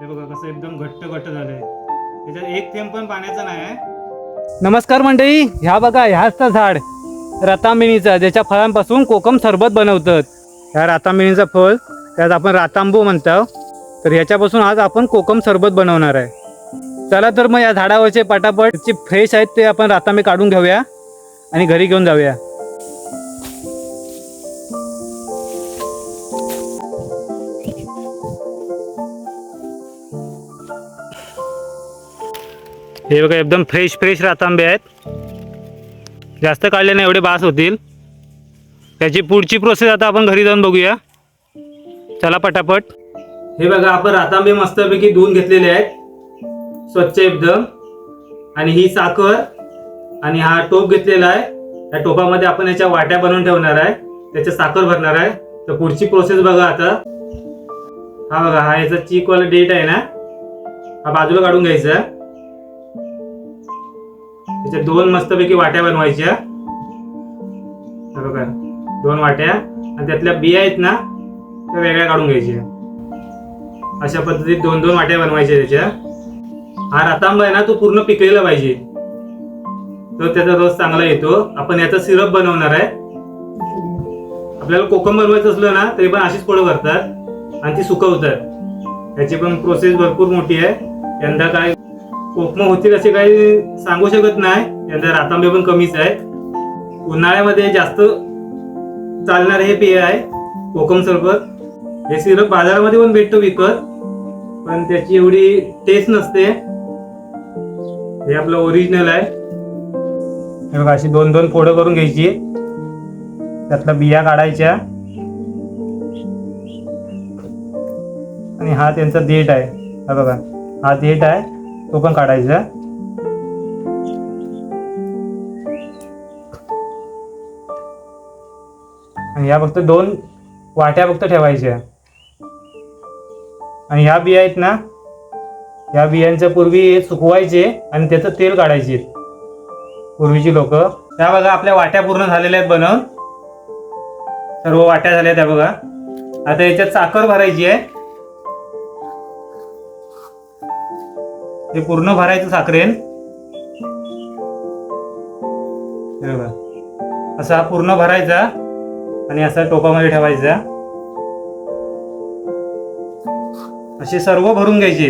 हे बघा कसं एकदम घट्ट घट्ट झालंय. त्याच्यात एक थेंब पण पाण्याचा नाही आहे. नमस्कार मंडळी ह्या बघा ह्याच तर झाड. रतांबिणीचं ज्याच्या फळांपासून कोकम सरबत बनवतात. ह्या रातांबिणीचं फळ त्यात आपण रातांबू म्हणतो तर ह्याच्यापासून आज आपण कोकम सरबत बनवणार आहे. चला तर मग या झाडावरचे पटापट जे फ्रेश आहेत ते आपण रातांबे काढून घेऊया आणि घरी घेऊन जाऊया. हे बघा एकदम फ्रेश फ्रेश रातांबे आहेत. जास्त काढले नाही एवढे बास होतील. त्याची पुढची प्रोसेस आता आपण घरी जाऊन बघूया. चला पटापट. हे बघा आपण रातांबे मस्तपैकी धुवून घेतलेले आहेत. स्वच्छ एकदम. आणि ही साखर आणि हा टोप घेतलेला आहे. या टोपामध्ये आपण याच्या वाट्या बनवून ठेवणार आहे. त्याच्या साखर भरणार आहे. तर पुढची प्रोसेस बघा आता. हा बघा हा याचा चीकवाला डेट आहे ना. हा बाजूला काढून घ्यायचा. त्याच्या दोन मस्तपैकी वाट्या बनवायच्या. हे बघा दोन वाट्या. आणि त्यातल्या बिया आहेत ना त्या वेगळ्या काढून घ्यायच्या. अशा पद्धतीत दोन दोन वाट्या बनवायच्या त्याच्या. हा रतांबा आहे ना तो पूर्ण पिकलेला पाहिजे. तर त्याचा रस चांगला येतो. आपण याचा सिरप बनवणार आहे. आपल्याला कोकम बनवायचं असलं ना तरी पण अशीच पोळं करतात आणि ती सुकवतात. त्याची पण प्रोसेस भरपूर मोठी आहे. यंदा काय कोकम होतील असे काही सांगू शकत नाही. यंदा रातांबे पण कमीच आहेत उन्हाळ्यामध्ये जास्त चालणारे हे पेय आहे कोकम सरबत. हे सिरप बाजारामध्ये पण भेटतो विकत पण त्याची एवढी टेस्ट नसते. हे आपलं ओरिजिनल आहे. हे बघा अशी दोन दोन फोडं करून घ्यायची. त्यातल्या बिया काढायच्या. आणि हा त्यांचा देठ आहे. हा बघा हा देठ आहे. तो पण काढायचा आणि ह्या फक्त दोन वाट्या फक्त ठेवायच्या. आणि ह्या बिया आहेत ना ह्या बियांच्या पूर्वी हे सुकवायचे आणि त्याचं तेल काढायचे. पूर्वीची लोक. त्या बघा आपल्या वाट्या पूर्ण झालेल्या आहेत बनवून. सर्व वाट्या झाल्या त्या बघा. आता याच्यात साखर भरायची आहे. हे पूर्ण भरायचं साखरेन. असा हा पूर्ण भरायचा आणि असा टोपामध्ये ठेवायचा. असे सर्व भरून घ्यायचे.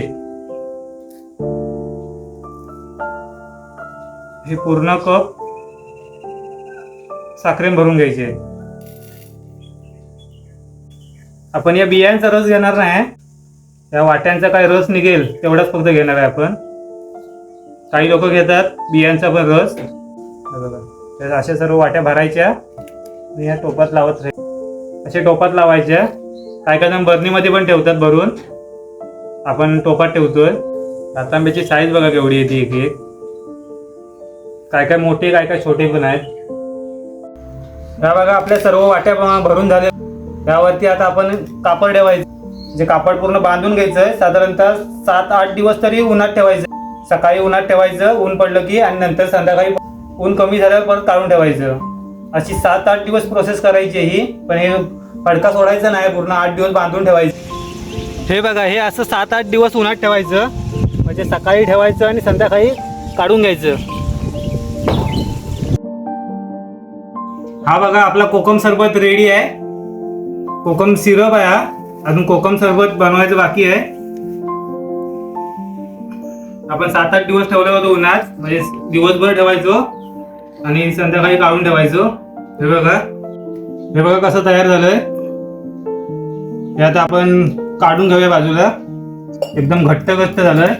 हे पूर्ण कप साखरेन भरून घ्यायचे. आपण या बियांचा रस घेणार नाही. या वाट्यांचा काय रस निघेल तेवढाच फक्त घेणार आहे आपण. काही लोक घेतात बियांचा पण रस. बरोबर बघा तर अशा सर्व वाट्या भरायच्या. आणि ह्या टोपात लावत राहायच्या अशा टोपात लावायच्या. काय काय जण बरणीमध्ये पण ठेवतात भरून. आपण टोपात ठेवतोय. रातांब्याची साईज बघा केवढी येते एक एक. काय काय मोठे काय काय छोटे पण आहेत. या बघा आपल्या सर्व वाट्या भरून झाल्या. त्यावरती आता आपण कापड ठेवायचं. जे कापड पूर्ण बांधून घ्यायचं साधारणतः सात आठ दिवस तरी उन्हात ठेवायचं सकाळी उन्हात ठेवायचं ऊन पडलं की आणि नंतर संध्याकाळी ऊन कमी झाल्यावर परत काढून ठेवायचं. अशी सात आठ दिवस प्रोसेस करायची ही पण हे फडका सोडायचा नाही पूर्ण आठ दिवस बांधून ठेवायचं. हे बघा हे असं सात आठ दिवस उन्हात ठेवायचं. म्हणजे सकाळी ठेवायचं आणि संध्याकाळी काढून घ्यायचं. हा बघा आपला कोकम सरबत रेडी आहे. कोकम सिरप आहे हा. अजून कोकम सरबत बनवायचं बाकी आहे. आपण सात आठ दिवस ठेवलं होतं उन्हात म्हणजे दिवसभर ठेवायचो आणि संध्याकाळी काढून ठेवायचो. हे बघा. हे बघा कसं तयार झालंय. हे आता आपण काढून घेऊया बाजूला. एकदम घट्ट घट्ट झालंय.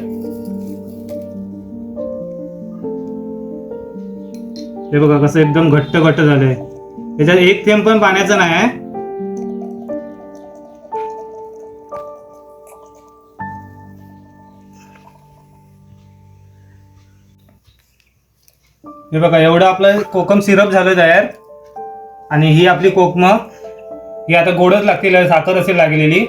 हे बघा कसं एकदम घट्ट घट्ट झालंय. त्याच्यात एक थेंब पण पाण्याचं नाही आहे. हे बघा एवढं आपलं कोकम सिरप झालं तयार. आणि ही आपली कोकम ही आता गोडच लागतील साखर असेल लागलेली.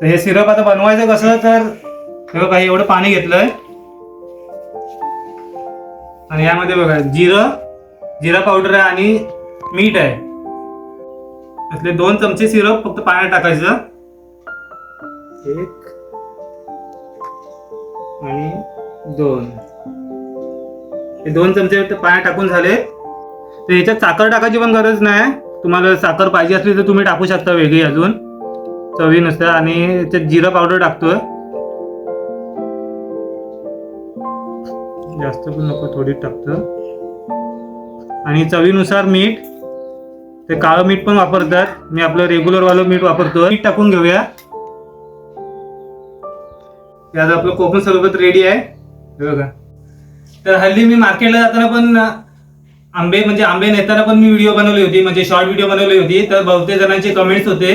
तर हे सिरप आता बनवायचं कसं तर हे बघा एवढं पाणी घेतलंय. आणि यामध्ये बघा जिरं जिरा पावडर आहे आणि मीठ आहे. यातले दोन चमचे सिरप फक्त पाण्यात टाकायचं. एक आणि दोन. हे दोन चमचे पाण्यात टाकून झाले. तर याच्यात साखर टाकायची पण गरज नाही. तुम्हाला साखर पाहिजे असली तर तुम्ही टाकू शकता वेगळी अजून. चवीनुसार आणि त्याच्यात जिरा पावडर टाकतोय. जास्त पण नको थोडी टाकतो आणि चवीनुसार मीठ. ते काळं मीठ पण वापरतात. मी आपलं रेग्युलरवालं मीठ वापरतो मीठ टाकून घेऊया. ते आता आपलं कोकण सरबत रेडी आहे. हे बघा. तर हल्ली मी मार्केटला जाताना पण आंबे म्हणजे आंबे नेताना पण मी व्हिडिओ बनवली होती म्हणजे शॉर्ट व्हिडिओ बनवली होती. तर बहुतेक जणांचे कमेंट्स होते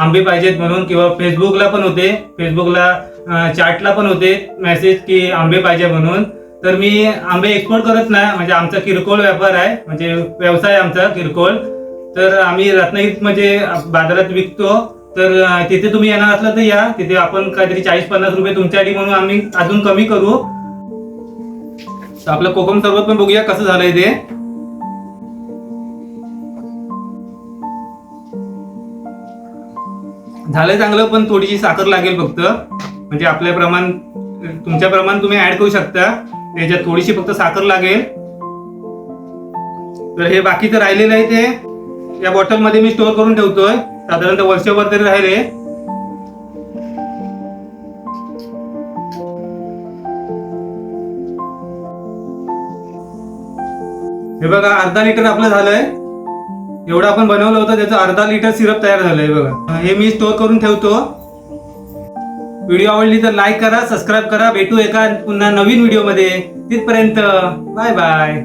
आंबे पाहिजेत म्हणून किंवा फेसबुकला पण होते. फेसबुकला चॅटला पण होते मेसेज की आंबे पाहिजे म्हणून. तर मी आंबे एक्सपोर्ट करत नाही म्हणजे आमचा किरकोळ व्यापार आहे म्हणजे व्यवसाय आमचा किरकोळ. तर आम्ही रत्नागिरीत म्हणजे बाजारात विकतो. तर तिथे तुम्ही येणार असला तर या. तिथे आपण काहीतरी चाळीस पन्नास रुपये तुमच्यासाठी म्हणून आम्ही अजून कमी करू. तर आपलं कोकम सरबत पण बघूया कसं झालंय ते. झालंय चांगलं पण थोडीशी साखर लागेल फक्त. म्हणजे आपल्या प्रमाण तुमच्या प्रमाण तुम्ही ऍड करू शकता. त्याच्यात थोडीशी फक्त साखर लागेल. तर हे बाकीचं राहिलेलं आहे ते. या बॉटलमध्ये मी स्टोअर करून ठेवतोय. साधारणतः वर्षभर तरी राहिले. हे बघा अर्धा लिटर आपलं झालंय. एवढं आपण बनवलं होतं त्याचं अर्धा लिटर सिरप तयार झालंय बघा. हे मी स्टोअर करून ठेवतो. व्हिडिओ आवडली तर लाईक करा सबस्क्राईब करा. भेटू एका पुन्हा नवीन व्हिडिओमध्ये तिथपर्यंत बाय बाय